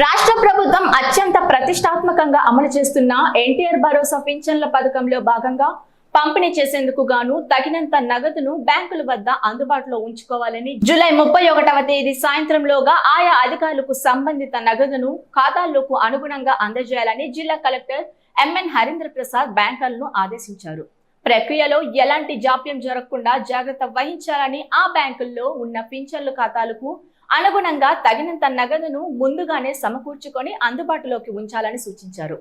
రాష్ట్ర ప్రభుత్వం అత్యంత ప్రతిష్టాత్మకంగా అమలు చేస్తున్న ఎన్టీఆర్ భరోసా పింఛన్ల పథకంలో భాగంగా పంపిణీ చేసేందుకు గాను తగినంత నగదును బ్యాంకుల వద్ద అందుబాటులో ఉంచుకోవాలని జూలై ముప్పై ఒకటవ తేదీ సాయంత్రంలోగా ఆయా అధికారులకు సంబంధిత నగదును ఖాతాల్లోకి అనుగుణంగా అందజేయాలని జిల్లా collector M N Harindra Prasad బ్యాంకర్లను ఆదేశించారు. ప్రక్రియలో ఎలాంటి జాప్యం జరగకుండా జాగ్రత్త వహించాలని ఆ బ్యాంకుల్లో ఉన్న పింఛన్ల ఖాతాలకు అనుగుణంగా తగినంత నగదును ముందుగానే సమకూర్చుకొని అందుబాటులోకి ఉంచాలని సూచించారు.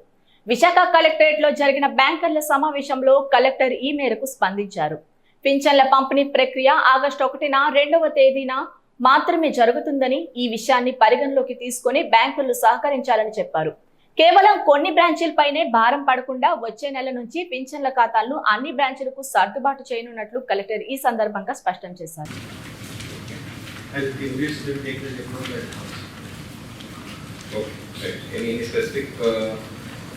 విశాఖ కలెక్టరేట్లో జరిగిన బ్యాంకర్ల సమావేశంలో కలెక్టర్ ఈ మేరకు స్పందించారు. పింఛన్ల పంపిణీ ప్రక్రియ ఆగస్టు ఒకటిన రెండవ తేదీన మాత్రమే జరుగుతుందని ఈ విషయాన్ని పరిగణలోకి తీసుకొని బ్యాంకులు సహకరించాలని చెప్పారు. కేవలం కొన్ని బ్రాంచీలపైనే భారం పడకుండా వచ్చే నెల నుంచి పింఛన్ల ఖాతాలను అన్ని బ్రాంచీలకు సర్దుబాటు చేయనున్నట్లు కలెక్టర్ ఈ సందర్భంగా స్పష్టం చేశారు. Has been reached to take the diploma at house. Okay, right. Any, any specific uh,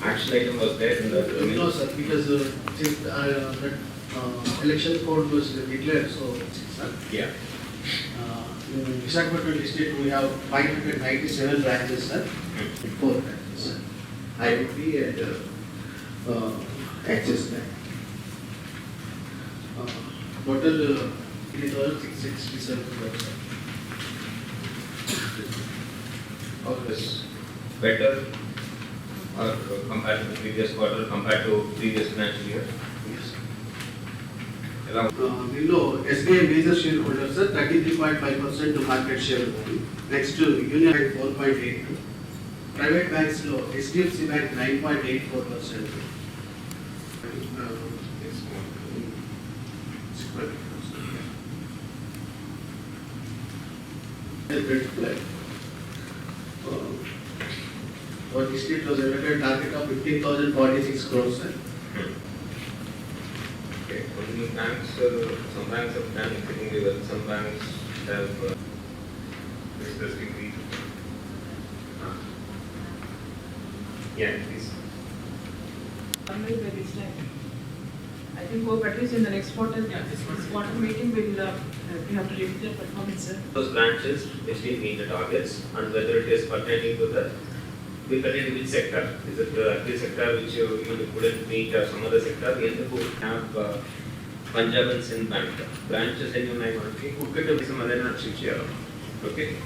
action item was there in the? No, sir, because uh, since uh, that uh, election code was declared, so, sir, Yeah. uh, in Visakhapatnam district, we have five hundred ninety-seven branches, sir, four branches, sir. IBP and uh, uh, Axis Bank. Uh, Total uh, three thousand of this better or compared to previous quarter, compared to previous financial year? వీళ్ళు SBI major shareholder sir thirty three point five percent market share ఉంది next Union Bank four point eight private బ్యాంక్స్లో HDFC bank nine point eight four percent bid play. Um, for the state was elected target of 15,046 crores. Sir. Okay, some banks, uh, some banks have done exceedingly well, some banks have uh, expressed increase. Uh, yeah, please. I'm very, very I think hope at least in the next quarter, yeah, this this quarter meeting we will, uh, we have to review the performance, sir. Those branches basically meet the targets and whether it is pertaining to the, we pertain to which sector? Is it uh, the sector which uh, you you couldn't meet or some other sector? We end up have uh, Punjab and Sindh bank branches in your name, okay? Who could have some other not? Okay?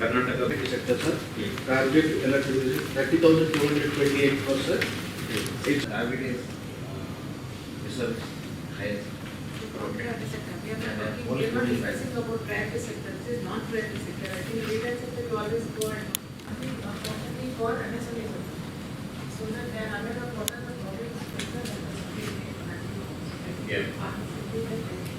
Karnataka. sector, sir. Target electricity, thirty thousand two hundred twenty-eight crores, sir. Its average sir. Private sector, we are not talking, we are not discussing about private sector, this is not private sector. I think retail sector you always go and, I think, uh, unfortunately for MSME. So that they are aware of what are the problems. Yeah. Yeah.